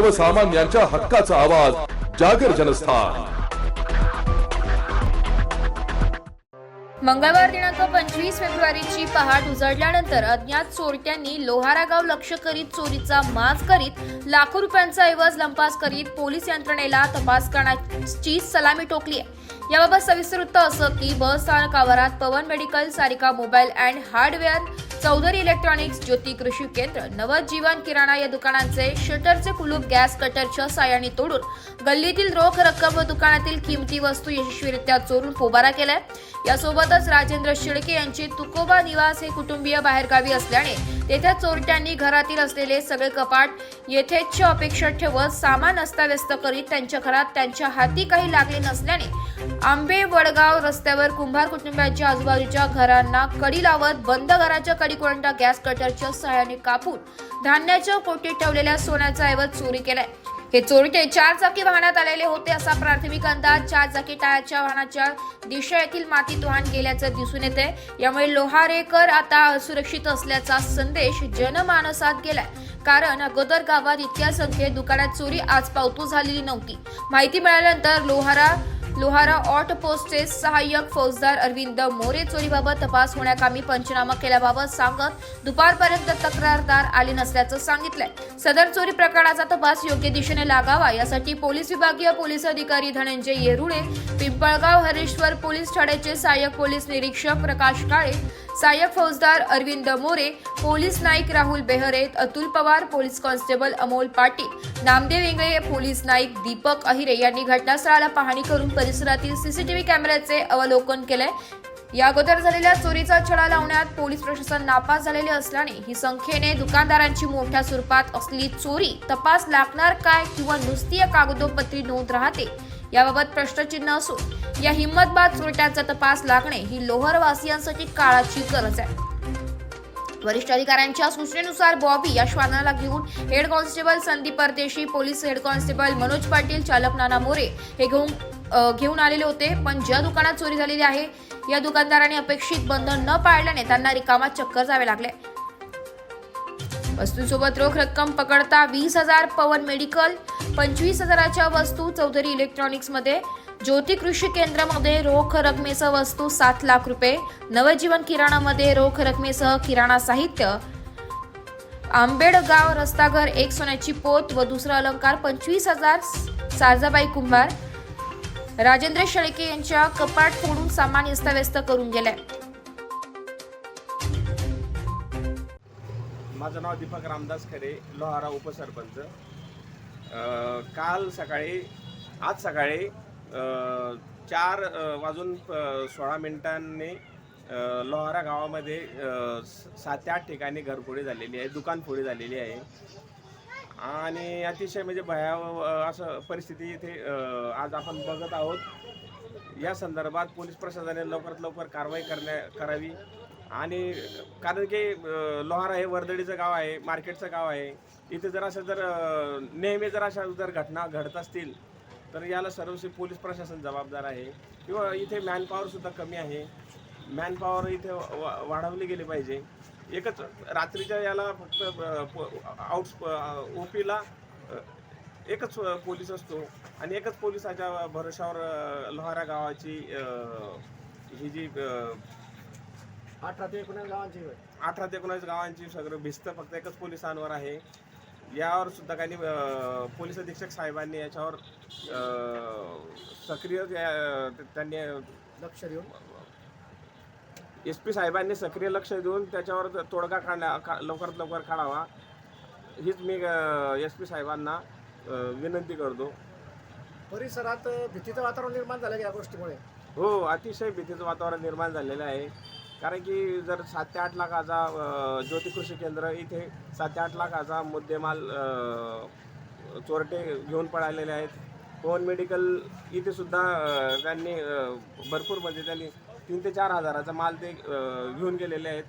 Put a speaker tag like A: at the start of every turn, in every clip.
A: सर्वसामान्यांच्या हक्काचा आवाज जागर जनस्थान.
B: मंगळवार दिनांक पंचवीस फेब्रुवारीची पहाट उजळल्यानंतर अज्ञात चोरट्यांनी लोहारा गाव लक्ष करीत चोरीचा माज करीत लाखो रुपयांचा ऐवज लंपास करीत पोलीस यंत्रणेला तपास करण्याची सलामी टोकली आहे. याबाबत सविस्तर वृत्त असं की बस स्थानक आवारात Pawan medical Sarika mobile and hardware Chaudhari electronics Jyoti कृषी केंद्र नवजीवन किराणा या दुकानांचे शटरचे कुलूप गॅस कटरच्या सायाने तोडून गल्लीतील रोख रक्कम व दुकानातील किमती वस्तू यशस्वीरित्या चोरून पोबारा केलाय. यासोबतच राजेंद्र शिळके यांचे तुकोबा निवास हे कुटुंबीय बाहेरगावी असल्याने तेथे चोरट्यांनी घरातील असलेले सगळे कपाट येथेच अपेक्षा ठेवत सामान अस्ताव्यस्त करीत त्यांच्या घरात त्यांच्या हाती काही लागले नसल्याने आंबे वडगाव रस्त्यावर कुंभार कुटुंबाच्या आजूबाजूच्या घरांना कडी लावत बंद घराच्या कडी कडीकोंडा गॅस कटरच्या सहाय्याने कापून धान्याच्या कोटीत ठेवलेल्या सोन्याचा ऐवज चोरी केलाय. हे चोरटे चार चाकी वाहनात आलेले होते असा प्राथमिक अंदाज चार चाकी टायरच्या वाहनाच्या दिशा येथील मातीत वाहन गेल्याचं दिसून येते. यामुळे लोहारेकर आता असुरक्षित असल्याचा संदेश जनमानसात गेलाय. कारण अगोदर गावात इतक्या संख्येत दुकानात चोरी आज पावतू झालेली नव्हती. माहिती मिळाल्यानंतर लोहारा लोहारा ऑट पोस्टचे सहाय्यक फौजदार अरविंद मोरे चोरीबाबत तपास होण्याकामी पंचनामा केल्याबाबत सांगत दुपारपर्यंत तक्रारदार आले नसल्याचं सांगितलंय. सदर चोरी प्रकरणाचा तपास योग्य दिशेने लागावा यासाठी पोलीस विभागीय पोलीस अधिकारी धनंजय येरुळे पिंपळगाव हरेश्वर पोलीस ठाण्याचे सहाय्यक पोलीस निरीक्षक प्रकाश काळे सहाय्यक फौजदार Arvind More police Naik Rahul Behere Atul Pawar police constable Amol Patil Namdev Ingle police Naik Deepak Ahire यांनी घटनास्थळाला पाहणी करून परिसरातील सीसीटीव्ही कॅमेऱ्याचे अवलोकन केलंय. या अगोदर झालेल्या चोरीचा छडा लावण्यात पोलीस प्रशासन नापास झालेले असल्याने ही संख्येने दुकानदारांची मोठ्या स्वरूपात असली चोरी तपास लागणार काय किंवा नुसती या कागदोपत्री नोंद राहते याबाबत प्रश्नचिन्ह असून या हिंमतबाद चोरट्यांचा तपास लागणे ही लोहरवासियांसाठी काळाची गरज आहे. वरिष्ठ अधिकाऱ्यांच्या सूचनेनुसार बॉबी या श्वानाला घेऊन head constable Sandeep Pardeshi police head constable Manoj Patil चालक नाना मोरे हे घेऊन घेऊन आलेले होते. पण ज्या दुकानात चोरी झालेली आहे या दुकानदाराने अपेक्षित बंधन न पाळल्याने त्यांना रिकामात चक्कर जावे लागले. वस्तूंसोबत रोख रक्कम पकडता वीस हजार पवन मेडिकल पंचवीस हजाराच्या वस्तू चौधरी इलेक्ट्रॉनिक्समध्ये ज्योती कृषी केंद्रामध्ये रोख रकमेसह वस्तू सात लाख रुपये नवजीवन किराणामध्ये रोख रकमेसह किराणा साहित्य आंबेडगाव रस्ताघर एक सोन्याची पोत व दुसरा अलंकार पंचवीस हजार साजाबाई कुंभार राजेंद्र शेळके यांच्या कपाट फोडून सामान अस्ताव्यस्त करून गेलाय.
C: माझं नाव दीपक रामदास खरे लोहारा उपसरपंच. काल सकाळी आज सकाळी चार वाजून सोळा मिनिटांनी लोहारा गावामध्ये सात ते आठ ठिकाणी घरफोडी झालेली आहे दुकानफोडी झालेली आहे. आणि अतिशय म्हणजे भयावह असं परिस्थिती इथे आज आपण बघत आहोत. या संदर्भात पोलीस प्रशासनाने लवकरात लवकर कारवाई करण्या करावी. आणि कारण की लोहार लोहारा हे वर्दळीचं गाव आहे मार्केटचं गाव आहे. इथे जर असं जर नेहमी जर अशा जर घटना घडत असतील तर याला सर्वस्वी पोलीस प्रशासन जबाबदार आहे. किंवा इथे मॅनपॉवरसुद्धा कमी आहे. मॅनपॉवर इथे वा- वाढवली गेली पाहिजे. एकच रात्रीच्या याला फक्त आउट ओ पीला एकच पोलीस असतो. आणि एकच पोलिसाच्या भरोशावर लोहारा गावाची ही जी
D: अठरा ते एकोणीस गावांची होय.
C: अठरा ते एकोणीस गावांची सगळं भिस्त फक्त एकच पोलिसांवर आहे. यावर सुद्धा काही अं, पोलीस अधीक्षक साहेबांनी याच्यावर अं, सक्रिय त्या- त्यांनी
D: लक्ष देऊन.
C: एस पी साहेबांनी सक्रिय लक्ष देऊन त्याच्यावर तोडगा काढण्या का- लवकरात लवकर काढावा. हीच मी एस पी साहेबांना अं, विनंती करतो.
D: परिसरात भीतीचं वातावरण निर्माण झालं या गोष्टीमुळे.
C: हो अतिशय भीतीचं वातावरण निर्माण झालेलं आहे. कारण की जर सात ते आठ लाखाचा ज्योती कृषी केंद्र इथे सात ते आठ लाखाचा मुद्देमाल चोरटे घेऊन पळालेले आहेत. पवन मेडिकल इथे सुद्धा त्यांनी भरपूर म्हणजे त्यांनी तीन ते चार हजाराचा माल ते घेऊन गेलेले आहेत.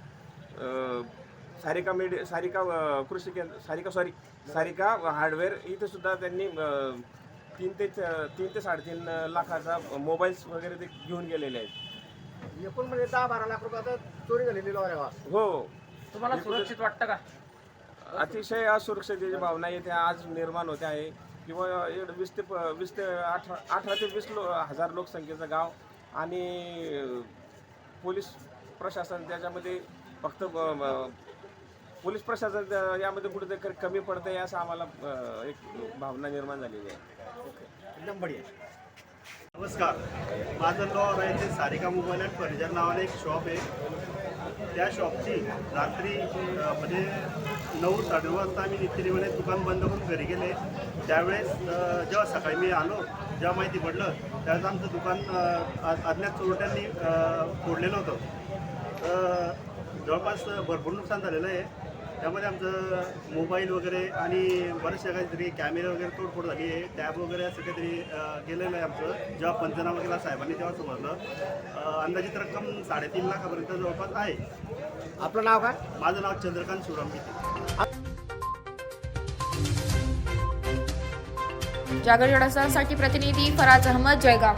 C: सारिका मेडि सारिका कृषी केंद्र सारिका सॉरी सारिका हार्डवेअर इथे सुद्धा त्यांनी तीन ते तीन ते साडेतीन लाखाचा मोबाईल्स वगैरे ते घेऊन गेलेले आहेत.
D: एकूण म्हणजे दहा बारा लाख रुपयाचा चोरी झालेली गावात
C: हो.
E: तुम्हाला सुरक्षित वाटतं का?
C: अतिशय असुरक्षतेची भावना येथे आज निर्माण होते आहे. किंवा वीस ते प- वीस ते अठरा अठरा ते वीस लो हजार लोकसंख्येचं गाव आणि पोलीस प्रशासन त्याच्यामध्ये फक्त पोलीस प्रशासन यामध्ये कुठेतरी कमी पडतं आहे असं आम्हाला एक भावना निर्माण झालेली आहे.
D: एकदम बढिया.
E: नमस्कार. माझं नाव राहायचे सारिका मोबाईल अँड फर्निचर नावाने एक शॉप आहे. त्या शॉपची रात्री म्हणजे नऊ साडे वाजता आम्ही नित्यनेमाने दुकान बंद करून घरी गेले. त्यावेळेस जेव्हा सकाळी मी आलो जेव्हा माहिती पडलं त्यावेळेस आमचं दुकान अज्ञात चोरट्यांनी फोडलेलं होतं. तर जवळपास भरपूर नुकसान झालेलं आहे. त्यामध्ये आमचं मोबाईल वगैरे आणि बरेचशा काहीतरी कॅमेरे वगैरे तोडफोड झाली आहे. टॅब वगैरे असं काहीतरी गेलेलं आहे आमचं. जेव्हा पंचनामा केला साहेबांनी तेव्हा समजलं. अंदाजित रक्कम साडेतीन लाखापर्यंत जवळपास आहे.
D: आपलं नाव काय?
E: माझं नाव चंद्रकांत शिवराम गीते
B: जागर जडसासाठी प्रतिनिधी फराज अहमद जयगाव